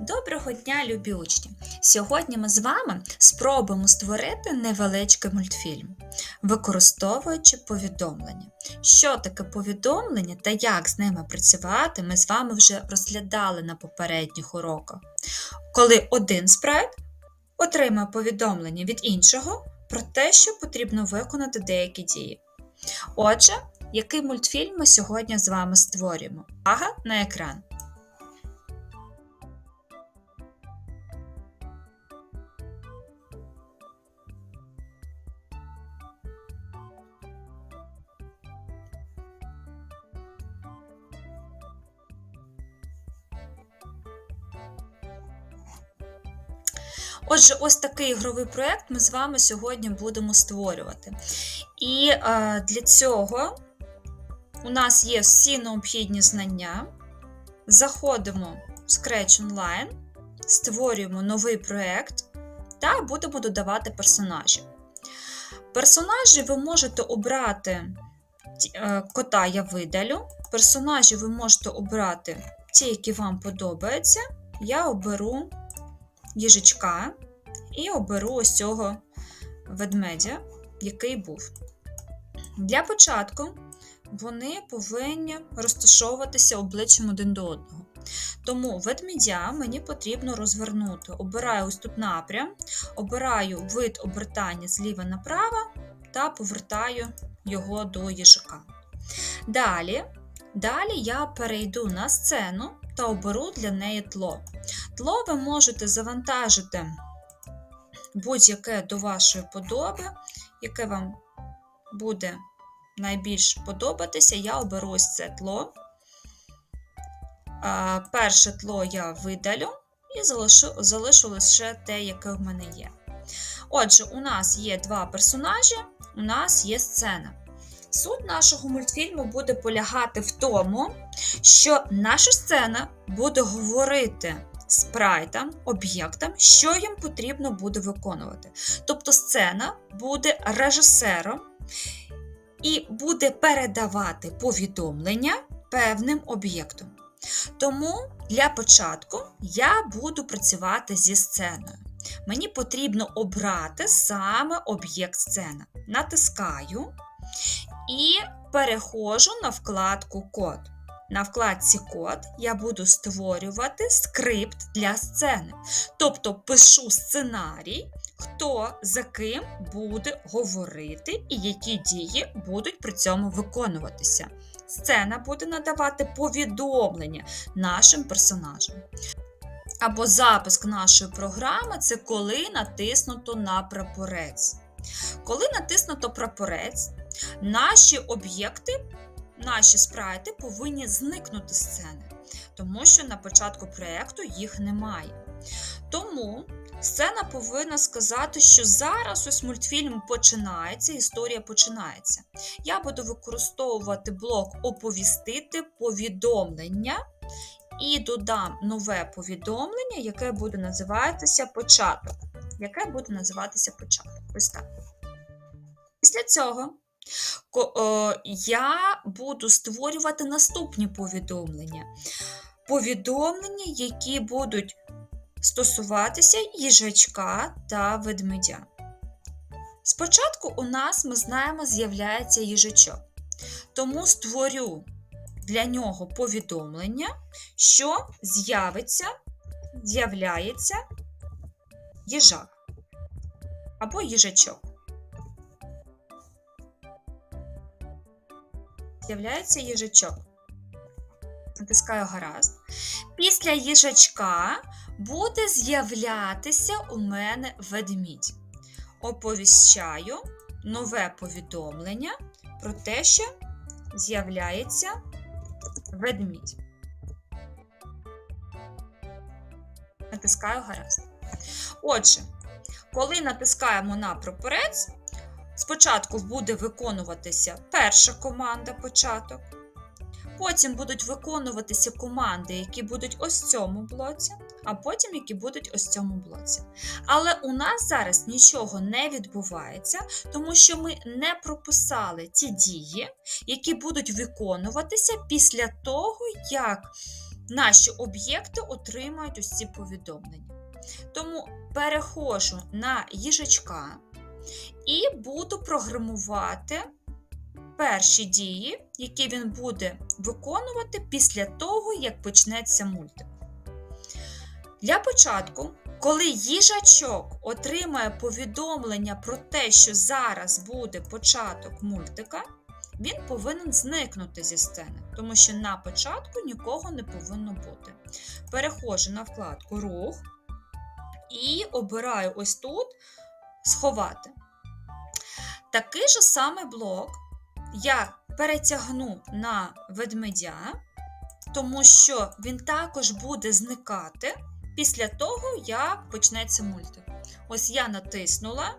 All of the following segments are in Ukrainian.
Доброго дня, любі учні! Сьогодні ми з вами спробуємо створити невеличкий мультфільм, використовуючи повідомлення. Що таке повідомлення та як з ними працювати, ми з вами вже розглядали на попередніх уроках. Коли один спрайт отримає повідомлення від іншого про те, що потрібно виконати деякі дії. Отже, який мультфільм ми сьогодні з вами створюємо? Ага, на екран. Отже, ось такий ігровий проєкт ми з вами сьогодні будемо створювати. І е, для цього у нас є всі необхідні знання. Заходимо в Scratch Online, створюємо новий проєкт та будемо додавати персонажів. Персонажі ви можете обрати е, кота я видалю. Персонажі ви можете обрати ті, які вам подобаються. Я оберу їжачка і оберу ось цього ведмедя, який був. Для початку вони повинні розташовуватися обличчям один до одного. Тому ведмедя мені потрібно розвернути. Обираю ось тут напрям, обираю вид обертання зліва направо та повертаю його до їжака. Далі, далі я перейду на сцену та оберу для неї тло. Тло ви можете завантажити будь-яке до вашої подоби, яке вам буде найбільш подобатися, я оберу ось це тло. Перше тло я видалю і залишу, залишу лише те, яке в мене є. Отже, у нас є два персонажі, у нас є сцена. Суть нашого мультфільму буде полягати в тому, що наша сцена буде говорити спрайтам, об'єктам, що їм потрібно буде виконувати. Тобто сцена буде режисером і буде передавати повідомлення певним об'єктом. Тому для початку я буду працювати зі сценою. Мені потрібно обрати саме об'єкт сцена. Натискаю і переходжу на вкладку Код. На вкладці Код я буду створювати скрипт для сцени. Тобто пишу сценарій, хто за ким буде говорити і які дії будуть при цьому виконуватися. Сцена буде надавати повідомлення нашим персонажам. Або запуск нашої програми це коли натиснуто на прапорець. Коли натиснуто прапорець, наші об'єкти, наші спрайти повинні зникнути з сцени, тому що на початку проєкту їх немає. Тому сцена повинна сказати, що зараз ось мультфільм починається, історія починається. Я буду використовувати блок оповістити повідомлення і додам нове повідомлення, яке буде називатися початок. Яке буде називатися початок. Ось так. Після цього я буду створювати наступні повідомлення. Повідомлення, які будуть стосуватися їжачка та ведмедя. Спочатку у нас, ми знаємо, з'являється їжачок. Тому створю для нього повідомлення, що з'явиться, з'являється їжак або їжачок. З'являється їжачок. Натискаю гаразд. Після їжачка буде з'являтися у мене ведмідь. Оповіщаю нове повідомлення про те, що з'являється ведмідь. Натискаю гаразд. Отже, коли натискаємо на прапорець, спочатку буде виконуватися перша команда початок. Потім будуть виконуватися команди, які будуть ось в цьому блоці, а потім які будуть ось в цьому блоці. Але у нас зараз нічого не відбувається, тому що ми не прописали ті дії, які будуть виконуватися після того, як наші об'єкти отримають ось ці повідомлення. Тому перехожу на їжачка і буду програмувати перші дії, які він буде виконувати після того, як почнеться мультик. Для початку, коли їжачок отримає повідомлення про те, що зараз буде початок мультика, він повинен зникнути зі сцени, тому що на початку нікого не повинно бути. Переходжу на вкладку Рух і обираю ось тут Сховати. Такий же самий блок я перетягну на ведмедя, тому що він також буде зникати після того, як почнеться мультик. Ось я натиснула,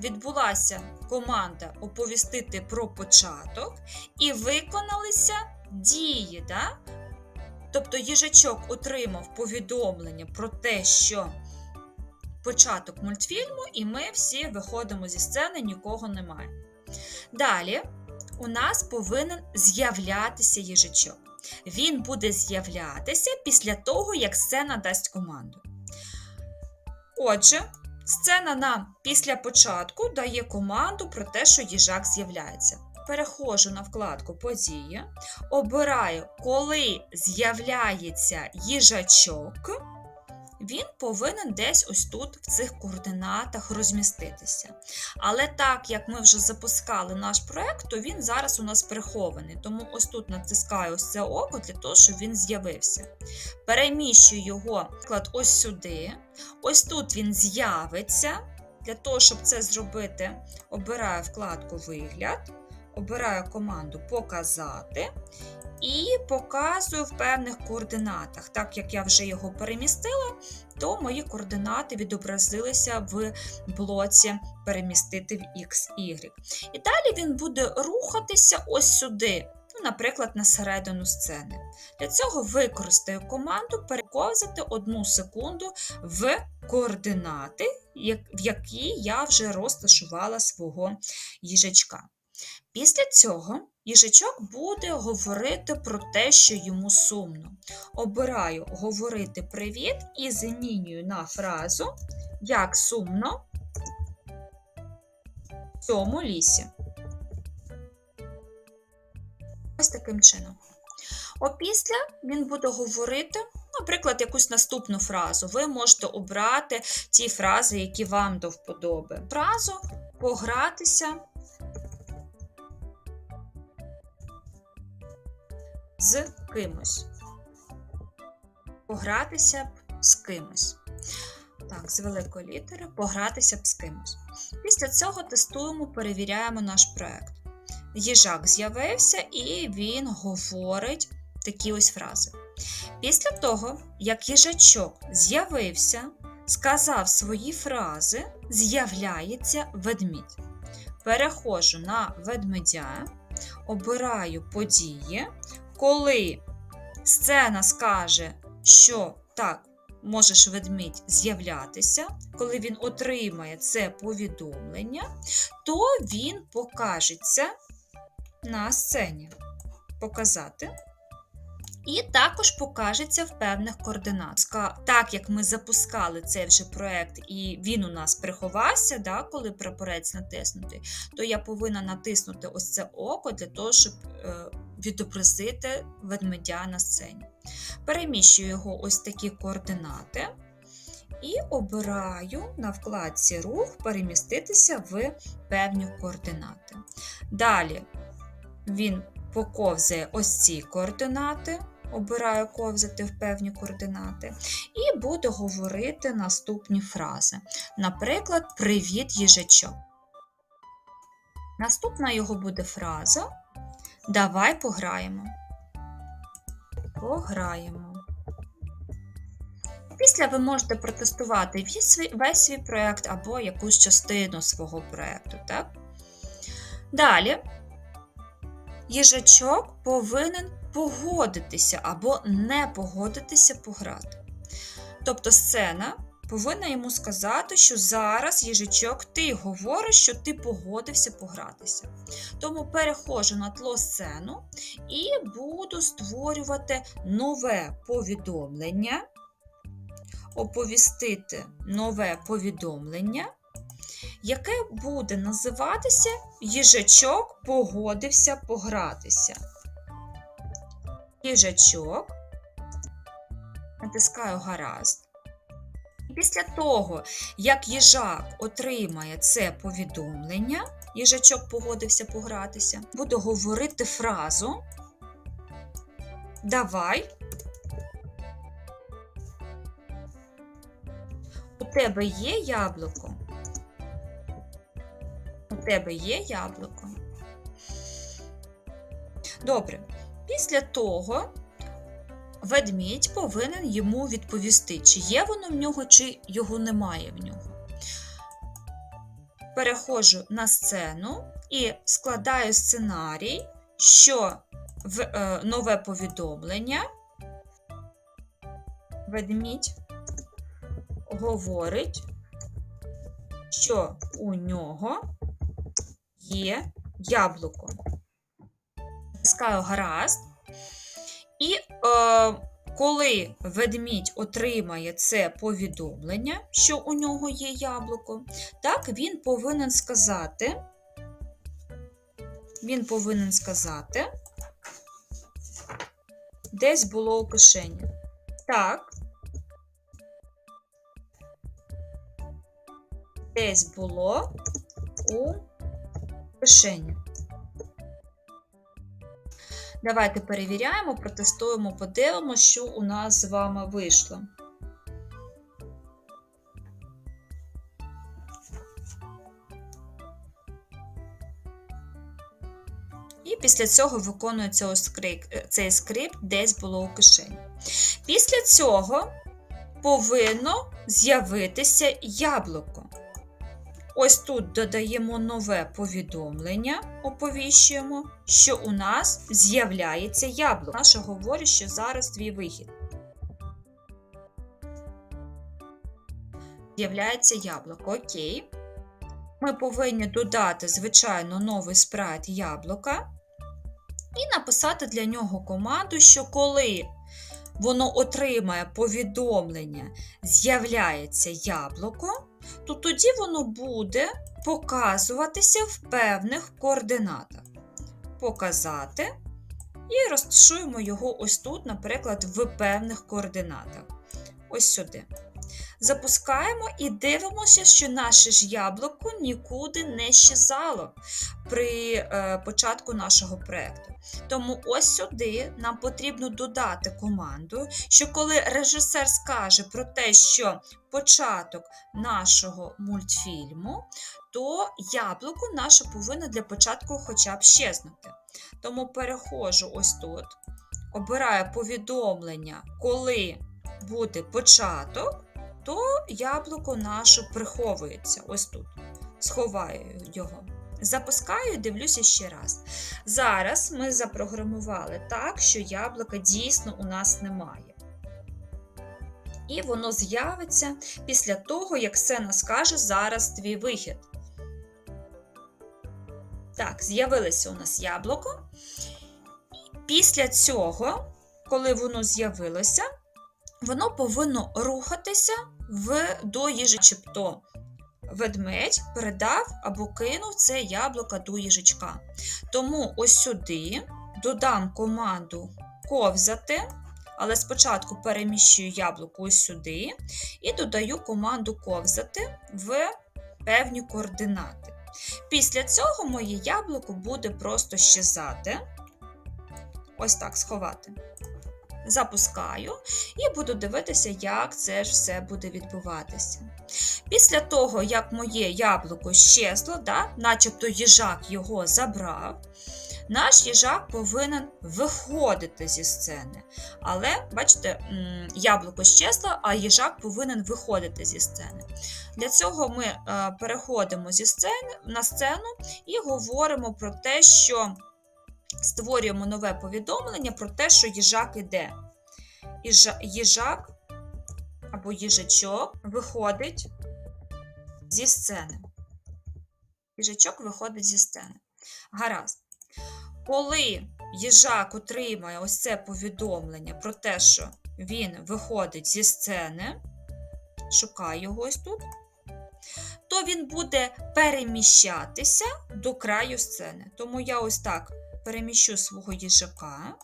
відбулася команда оповістити про початок, і виконалися дії. Да? Тобто їжачок отримав повідомлення про те, що початок мультфільму, і ми всі виходимо зі сцени, нікого немає. Далі у нас повинен з'являтися їжачок. Він буде з'являтися після того, як сцена дасть команду. Отже, сцена нам після початку дає команду про те, що їжак з'являється. Переходжу на вкладку Події, обираю, коли з'являється їжачок, він повинен десь ось тут, в цих координатах, розміститися. Але так як ми вже запускали наш проект, то він зараз у нас прихований. Тому ось тут натискаю ось це око для того, щоб він з'явився. Переміщую його наприклад, ось сюди. Ось тут він з'явиться. Для того, щоб це зробити, обираю вкладку Вигляд, обираю команду Показати. І показую в певних координатах. Так як я вже його перемістила, то мої координати відобразилися в блоці перемістити в X, Y. І далі він буде рухатися ось сюди, ну, наприклад, на середину сцени. Для цього використаю команду перековзати одну секунду в координати, в які я вже розташувала свого їжачка. Після цього їжачок буде говорити про те, що йому сумно. Обираю говорити привіт і замінюю на фразу як сумно в цьому лісі. Ось таким чином. Опісля він буде говорити, наприклад, якусь наступну фразу. Ви можете обрати ті фрази, які вам до вподоби. Фразу погратися. З кимось. Погратися б з кимось. Так, з великої літери погратися б з кимось. Після цього тестуємо, перевіряємо наш проект. Їжак з'явився і він говорить такі ось фрази. Після того, як їжачок з'явився, сказав свої фрази, з'являється ведмідь. Переходжу на ведмедя, обираю події, коли сцена скаже, що так, можеш ведмідь з'являтися, коли він отримає це повідомлення, то він покажеться на сцені. Показати. І також покажеться в певних координатах. Так як ми запускали цей вже проєкт, і він у нас приховався, да, коли прапорець натиснутий, то я повинна натиснути ось це око для того, щоб е, відобразити ведмедя на сцені. Переміщую його ось такі координати. І обираю на вкладці рух переміститися в певні координати. Далі він поковзає ось ці координати, обираю ковзати в певні координати, і буду говорити наступні фрази. Наприклад, Привіт, їжачок. Наступна його буде фраза Давай пограємо. Пограємо. Після ви можете протестувати весь свій, весь свій проєкт або якусь частину свого проєкту. Так? Далі їжачок повинен погодитися або не погодитися пограти. Тобто сцена повинна йому сказати, що зараз їжачок ти говориш, що ти погодився погратися. Тому переходжу на тло сцену і буду створювати нове повідомлення, оповістити нове повідомлення, яке буде називатися Їжачок погодився погратися. Їжачок. Натискаю гаразд. Після того, як їжак отримає це повідомлення, їжачок погодився погратися, буду говорити фразу Давай. У тебе є яблуко? У тебе є яблуко? Добре. Після того ведмідь повинен йому відповісти, чи є воно в нього, чи його немає в нього. Переходжу на сцену і складаю сценарій, що в е, нове повідомлення ведмідь говорить, що у нього є яблуко. Натискаю гаразд. І е, коли ведмідь отримає це повідомлення, що у нього є яблуко, так він повинен сказати, він повинен сказати, десь було у кишені. Так. Десь було у кишені. Давайте перевіряємо, протестуємо, подивимося, що у нас з вами вийшло. І після цього виконується скрип- цей скрипт десь було у кишені. Після цього повинно з'явитися яблуко. Ось тут додаємо нове повідомлення, оповіщуємо, що у нас з'являється яблуко. Наша говорить, що зараз твій вихід. З'являється яблуко. Окей. Ми повинні додати, звичайно, новий спрайт яблука і написати для нього команду, що коли воно отримає повідомлення, з'являється яблуко то тоді воно буде показуватися в певних координатах. Показати і розташуємо його ось тут, наприклад, в певних координатах. Ось сюди. Запускаємо і дивимося, що наше ж яблуко нікуди не щезало при е, початку нашого проєкту. Тому ось сюди нам потрібно додати команду, що коли режисер скаже про те, що початок нашого мультфільму, то яблуко наше повинно для початку хоча б щезнути. Тому переходжу ось тут, обираю повідомлення, коли буде початок, то яблуко наше приховується ось тут. Сховаю його. Запускаю дивлюся ще раз. Зараз ми запрограмували так, що яблука дійсно у нас немає. І воно з'явиться після того, як Сена скаже зараз твій вихід. Так, з'явилося у нас яблуко. Після цього, коли воно з'явилося, воно повинно рухатися в до їжачепто. Ведмедь передав або кинув це яблуко до їжачка. Тому ось сюди додам команду ковзати, але спочатку переміщую яблуко ось сюди і додаю команду ковзати в певні координати. Після цього моє яблуко буде просто щезати. Ось так сховати. Запускаю і буду дивитися, як це ж все буде відбуватися. Після того, як моє яблуко щезло, да, начебто їжак його забрав, наш їжак повинен виходити зі сцени. Але, бачите, яблуко щезло, а їжак повинен виходити зі сцени. Для цього ми е, переходимо зі сцени на сцену і говоримо про те, що створюємо нове повідомлення про те, що їжак іде. Їжак або їжачок виходить зі сцени. Їжачок виходить зі сцени. Гаразд. Коли їжак отримає ось це повідомлення про те, що він виходить зі сцени, шукає його ось тут, то він буде переміщатися до краю сцени. Тому я ось так переміщу свого їжака,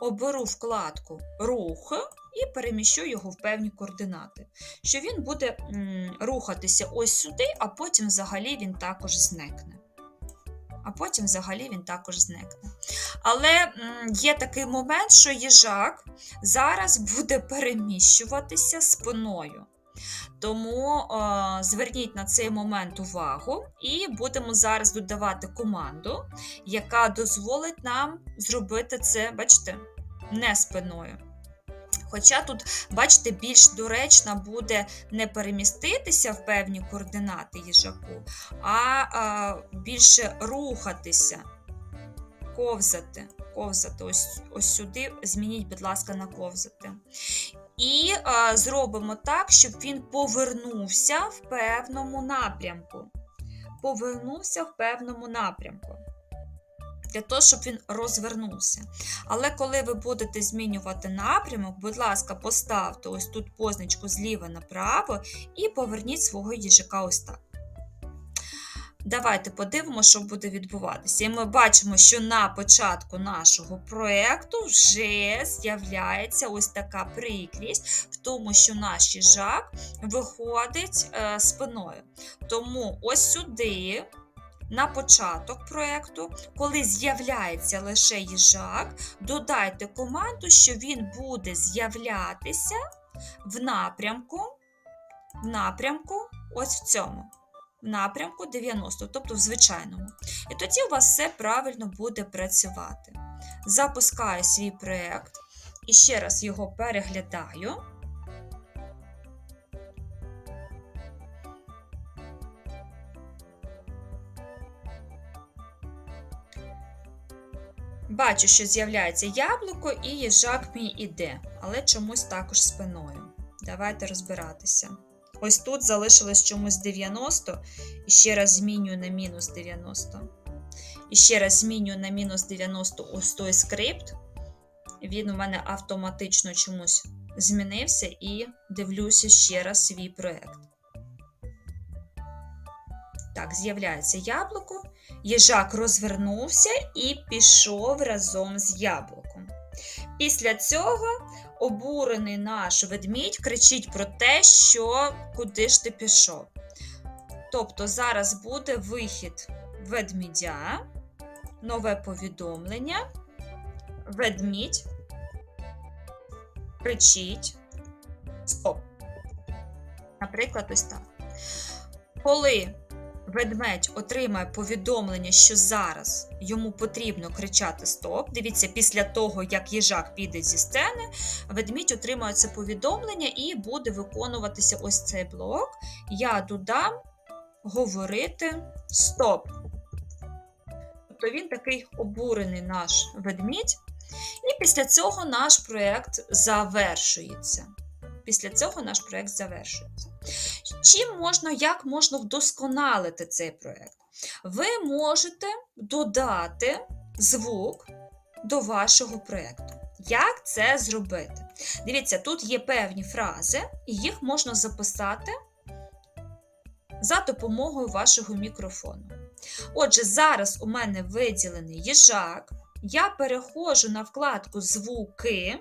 оберу вкладку Рух і переміщу його в певні координати. Що він буде рухатися ось сюди, а потім взагалі він також зникне. А потім взагалі він також зникне. Але є такий момент, що їжак зараз буде переміщуватися спиною. Тому е, зверніть на цей момент увагу і будемо зараз додавати команду, яка дозволить нам зробити це, бачите, не спиною. Хоча тут, бачите, більш доречно буде не переміститися в певні координати їжаку, а, а більше рухатися, ковзати. Ковзати ось, ось сюди, змініть, будь ласка, на ковзати. І а, зробимо так, щоб він повернувся в певному напрямку. Повернувся в певному напрямку. Для того, щоб він розвернувся. Але коли ви будете змінювати напрямок, будь ласка, поставте ось тут позначку зліва направо і поверніть свого їжака ось так. Давайте подивимося, що буде відбуватися. І ми бачимо, що на початку нашого проєкту вже з'являється ось така прикрість в тому, що наш їжак виходить е, спиною. Тому ось сюди. На початок проєкту, коли з'являється лише їжак, додайте команду, що він буде з'являтися в напрямку, в напрямку ось в цьому в напрямку 90, тобто в звичайному. І тоді у вас все правильно буде працювати. Запускаю свій проєкт і ще раз його переглядаю. Бачу, що з'являється яблуко і їжак мій іде, але чомусь також спиною. Давайте розбиратися. Ось тут залишилось чомусь 90, і ще раз змінюю на мінус 90. І ще раз змінюю на мінус 90 ось той скрипт. Він у мене автоматично чомусь змінився і дивлюся ще раз свій проєкт. Так, з'являється яблуко. Їжак розвернувся і пішов разом з яблуком. Після цього обурений наш ведмідь кричить про те, що куди ж ти пішов. Тобто зараз буде вихід ведмідя, нове повідомлення. Ведмідь кричить. Стоп. Наприклад, ось так. Коли ведмедь отримає повідомлення, що зараз йому потрібно кричати Стоп. Дивіться, після того, як їжак піде зі сцени, ведмідь отримає це повідомлення і буде виконуватися ось цей блок. Я додам говорити Стоп. Тобто він такий обурений наш ведмідь. І після цього наш проєкт завершується. Після цього наш проєкт завершується. Чим можна, як можна вдосконалити цей проєкт? Ви можете додати звук до вашого проєкту. Як це зробити? Дивіться, тут є певні фрази, і їх можна записати за допомогою вашого мікрофону. Отже, зараз у мене виділений їжак. Я переходжу на вкладку Звуки.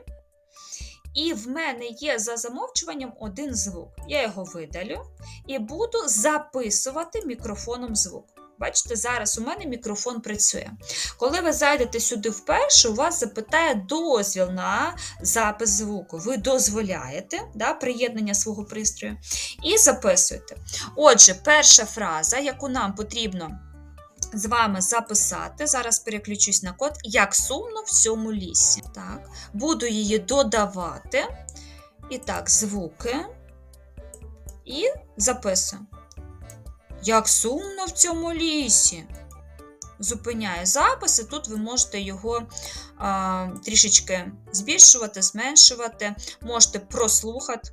І в мене є за замовчуванням один звук. Я його видалю і буду записувати мікрофоном звук. Бачите, зараз у мене мікрофон працює. Коли ви зайдете сюди вперше, у вас запитає дозвіл на запис звуку. Ви дозволяєте да, приєднання свого пристрою і записуєте. Отже, перша фраза, яку нам потрібно з вами записати. Зараз переключусь на код, як сумно в цьому лісі. Так, Буду її додавати. І так, звуки. І записую. Як сумно в цьому лісі. Зупиняю запис, і тут ви можете його а, трішечки збільшувати, зменшувати, можете прослухати.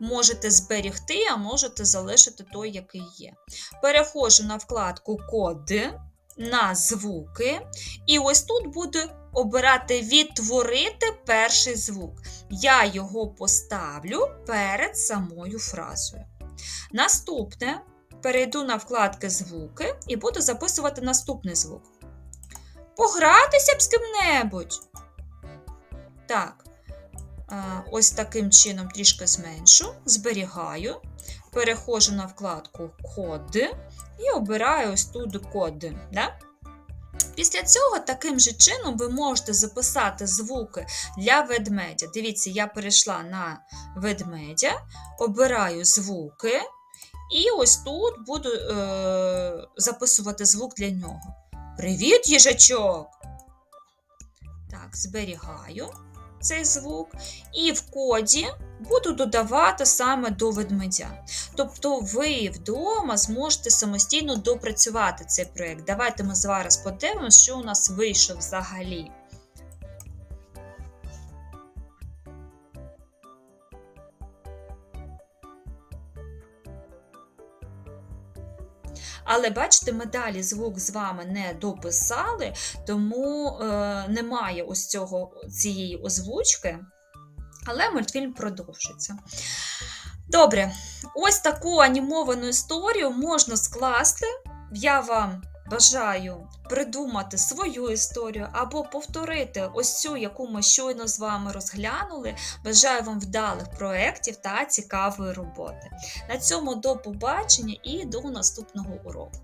Можете зберігти, а можете залишити той, який є. Переходжу на вкладку Коди, на звуки, і ось тут буду обирати Відтворити перший звук. Я його поставлю перед самою фразою. Наступне перейду на вкладки звуки і буду записувати наступний звук. Погратися б з ким-небудь. Так, ось таким чином трішки зменшу, зберігаю, переходжу на вкладку Коди і обираю ось тут коди. Да? Після цього таким же чином ви можете записати звуки для ведмедя. Дивіться, я перейшла на ведмедя, обираю звуки, і ось тут буду е, записувати звук для нього. Привіт, їжачок! Так, зберігаю цей звук, і в коді буду додавати саме до ведмедя. Тобто ви вдома зможете самостійно допрацювати цей проєкт. Давайте ми зараз подивимося, що у нас вийшло взагалі. Але бачите, ми далі звук з вами не дописали, тому е, немає ось цього, цієї озвучки. Але мультфільм продовжиться. Добре, ось таку анімовану історію можна скласти. Я вам бажаю придумати свою історію або повторити ось цю, яку ми щойно з вами розглянули. Бажаю вам вдалих проєктів та цікавої роботи. На цьому до побачення і до наступного уроку.